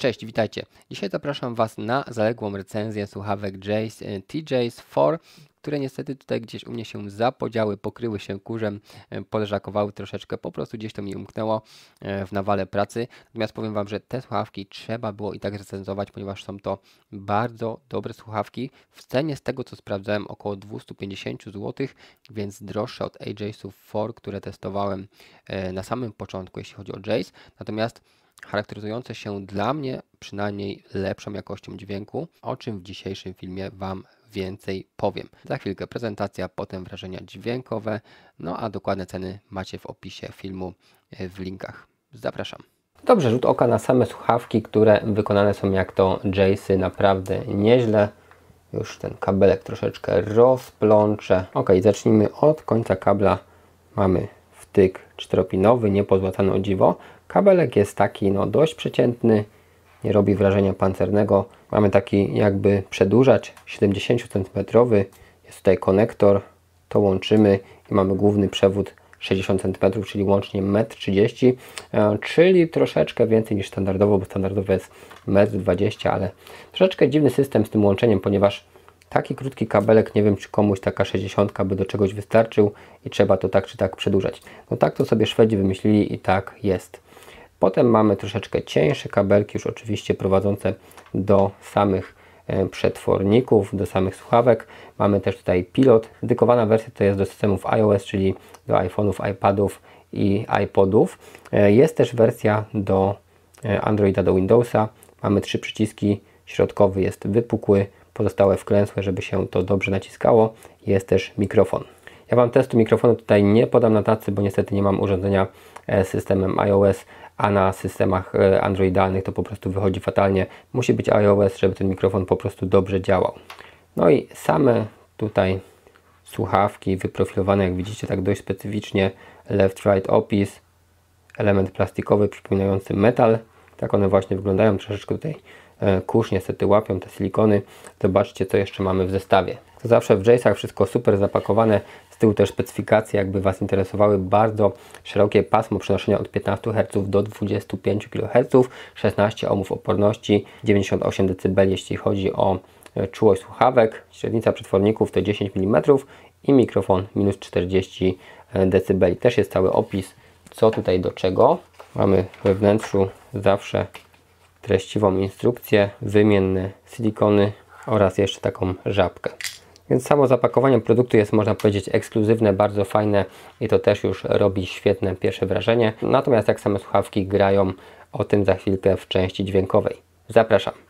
Cześć, witajcie. Dzisiaj zapraszam Was na zaległą recenzję słuchawek Jace e, TJ's 4, które niestety tutaj gdzieś u mnie się zapodziały, pokryły się kurzem, e, poleżakowały troszeczkę, po prostu gdzieś to mi umknęło e, w nawale pracy. Natomiast powiem Wam, że te słuchawki trzeba było i tak recenzować, ponieważ są to bardzo dobre słuchawki. W cenie z tego co sprawdzałem około 250 zł, więc droższe od AJ'sów 4, które testowałem na samym początku, jeśli chodzi o Jace. Natomiast charakteryzujące się dla mnie przynajmniej lepszą jakością dźwięku, o czym w dzisiejszym filmie Wam więcej powiem. Za chwilkę prezentacja, potem wrażenia dźwiękowe, no a dokładne ceny macie w opisie filmu e, w linkach. Zapraszam. Dobrze, rzut oka na same słuchawki, które wykonane są jak to Jace'y naprawdę nieźle. Już ten kabelek troszeczkę rozplączę. Ok, zacznijmy od końca kabla. Mamy wtyk czteropinowy, niepozłatany o dziwo. Kabelek jest taki no, dość przeciętny, nie robi wrażenia pancernego. Mamy taki jakby przedłużacz 70 cm. Jest tutaj konektor, to łączymy i mamy główny przewód 60 cm, czyli łącznie 1,30 m, czyli troszeczkę więcej niż standardowo, bo standardowo jest 1,20 m, ale troszeczkę dziwny system z tym łączeniem, ponieważ taki krótki kabelek, nie wiem czy komuś taka 60 by do czegoś wystarczył i trzeba to tak czy tak przedłużać. No tak to sobie Szwedzi wymyślili i tak jest. Potem mamy troszeczkę cieńsze kabelki, już oczywiście prowadzące do samych e, przetworników, do samych słuchawek. Mamy też tutaj pilot. Dedykowana wersja to jest do systemów iOS, czyli do iPhone'ów, iPadów i iPodów. E, jest też wersja do e, Androida, do Windowsa. Mamy trzy przyciski. Środkowy jest wypukły, pozostałe wklęsłe, żeby się to dobrze naciskało. Jest też mikrofon. Ja Wam testu mikrofonu tutaj nie podam na tacy, bo niestety nie mam urządzenia systemem iOS, a na systemach e, androidalnych to po prostu wychodzi fatalnie. Musi być iOS, żeby ten mikrofon po prostu dobrze działał. No i same tutaj słuchawki wyprofilowane, jak widzicie, tak dość specyficznie. Left-right opis, element plastikowy przypominający metal. Tak one właśnie wyglądają, troszeczkę tutaj kurz niestety łapią te silikony. Zobaczcie, co jeszcze mamy w zestawie. To zawsze w Jace'ach wszystko super zapakowane, tyłu też specyfikacje, jakby Was interesowały, bardzo szerokie pasmo przenoszenia od 15 Hz do 25 kHz, 16 ohmów oporności, 98 dB jeśli chodzi o e, czułość słuchawek, średnica przetworników to 10 mm i mikrofon minus 40 e, dB. Też jest cały opis, co tutaj do czego. Mamy we wnętrzu zawsze treściwą instrukcję, wymienne silikony oraz jeszcze taką żabkę. Więc samo zapakowanie produktu jest, można powiedzieć, ekskluzywne, bardzo fajne i to też już robi świetne pierwsze wrażenie. Natomiast jak same słuchawki grają, o tym za chwilkę w części dźwiękowej. Zapraszam.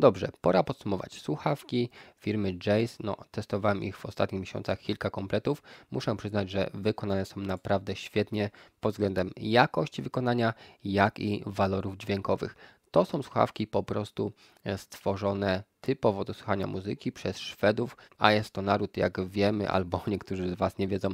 No dobrze, pora podsumować. Słuchawki firmy Jace, no testowałem ich w ostatnich miesiącach kilka kompletów. Muszę przyznać, że wykonane są naprawdę świetnie pod względem jakości wykonania, jak i walorów dźwiękowych. To są słuchawki po prostu e, stworzone typowo do słuchania muzyki przez Szwedów, a jest to naród, jak wiemy, albo niektórzy z Was nie wiedzą,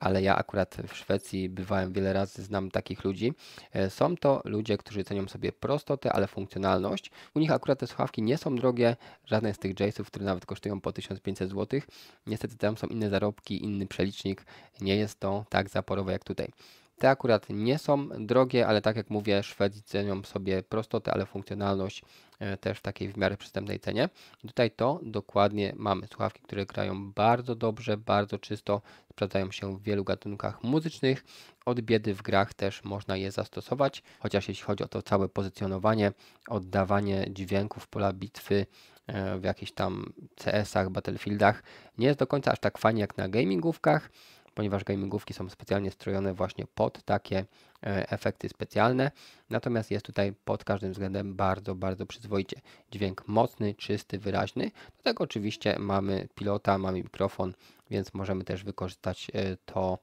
ale ja akurat w Szwecji bywałem wiele razy, znam takich ludzi. E, są to ludzie, którzy cenią sobie prostotę, ale funkcjonalność. U nich akurat te słuchawki nie są drogie, żadne z tych Jace'ów, które nawet kosztują po 1500 zł. Niestety tam są inne zarobki, inny przelicznik, nie jest to tak zaporowe jak tutaj. Te akurat nie są drogie, ale tak jak mówię, Szwedzi cenią sobie prostotę, ale funkcjonalność e, też w takiej w miarę przystępnej cenie. Tutaj to dokładnie mamy. Słuchawki, które grają bardzo dobrze, bardzo czysto, sprawdzają się w wielu gatunkach muzycznych. Od biedy w grach też można je zastosować, chociaż jeśli chodzi o to całe pozycjonowanie, oddawanie dźwięków pola bitwy e, w jakichś tam CS-ach, Battlefieldach, nie jest do końca aż tak fajnie jak na gamingówkach, ponieważ gamingówki są specjalnie strojone właśnie pod takie e, efekty specjalne. Natomiast jest tutaj pod każdym względem bardzo, bardzo przyzwoicie. Dźwięk mocny, czysty, wyraźny. Do tego oczywiście mamy pilota, mamy mikrofon, więc możemy też wykorzystać e, to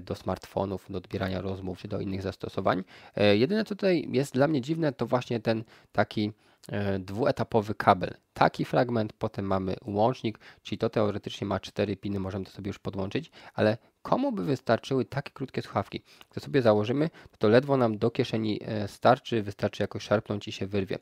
do smartfonów, do odbierania rozmów czy do innych zastosowań. Jedyne co tutaj jest dla mnie dziwne, to właśnie ten taki dwuetapowy kabel. Taki fragment, potem mamy łącznik, czyli to teoretycznie ma cztery piny, możemy to sobie już podłączyć, ale komu by wystarczyły takie krótkie słuchawki? Gdy sobie założymy, to ledwo nam do kieszeni e, starczy, wystarczy jakoś szarpnąć i się wyrwie.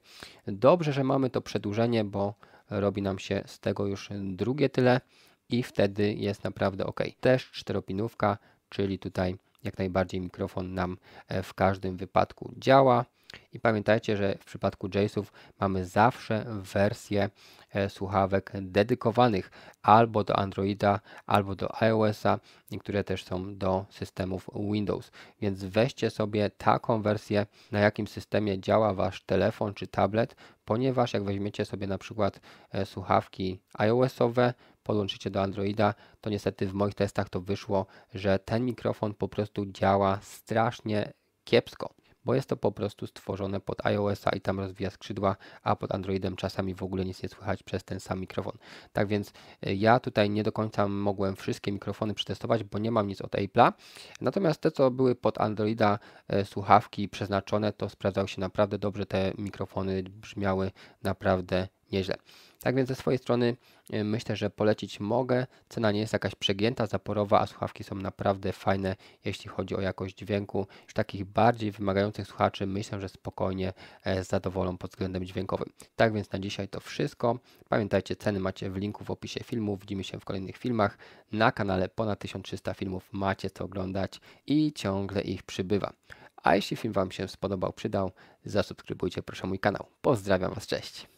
Dobrze, że mamy to przedłużenie, bo robi nam się z tego już drugie tyle i wtedy jest naprawdę ok. Też czteropinówka, czyli tutaj jak najbardziej mikrofon nam e, w każdym wypadku działa. I pamiętajcie, że w przypadku JASów mamy zawsze wersję e, słuchawek dedykowanych albo do Androida, albo do iOS-a, niektóre też są do systemów Windows. Więc weźcie sobie taką wersję, na jakim systemie działa Wasz telefon czy tablet, ponieważ jak weźmiecie sobie na przykład e, słuchawki iOS-owe, podłączycie do Androida, to niestety w moich testach to wyszło, że ten mikrofon po prostu działa strasznie kiepsko bo jest to po prostu stworzone pod iOS-a i tam rozwija skrzydła, a pod Androidem czasami w ogóle nic nie słychać przez ten sam mikrofon. Tak więc e, ja tutaj nie do końca mogłem wszystkie mikrofony przetestować, bo nie mam nic od Apple'a. Natomiast te, co były pod Androida e, słuchawki przeznaczone, to sprawdzały się naprawdę dobrze. Te mikrofony brzmiały naprawdę nieźle. Tak więc ze swojej strony y, myślę, że polecić mogę. Cena nie jest jakaś przegięta, zaporowa, a słuchawki są naprawdę fajne, jeśli chodzi o jakość dźwięku. Już takich bardziej wymagających słuchaczy myślę, że spokojnie e, zadowolą pod względem dźwiękowym. Tak więc na dzisiaj to wszystko. Pamiętajcie, ceny macie w linku w opisie filmu. Widzimy się w kolejnych filmach. Na kanale ponad 1300 filmów macie co oglądać i ciągle ich przybywa. A jeśli film Wam się spodobał, przydał, zasubskrybujcie proszę mój kanał. Pozdrawiam Was, cześć!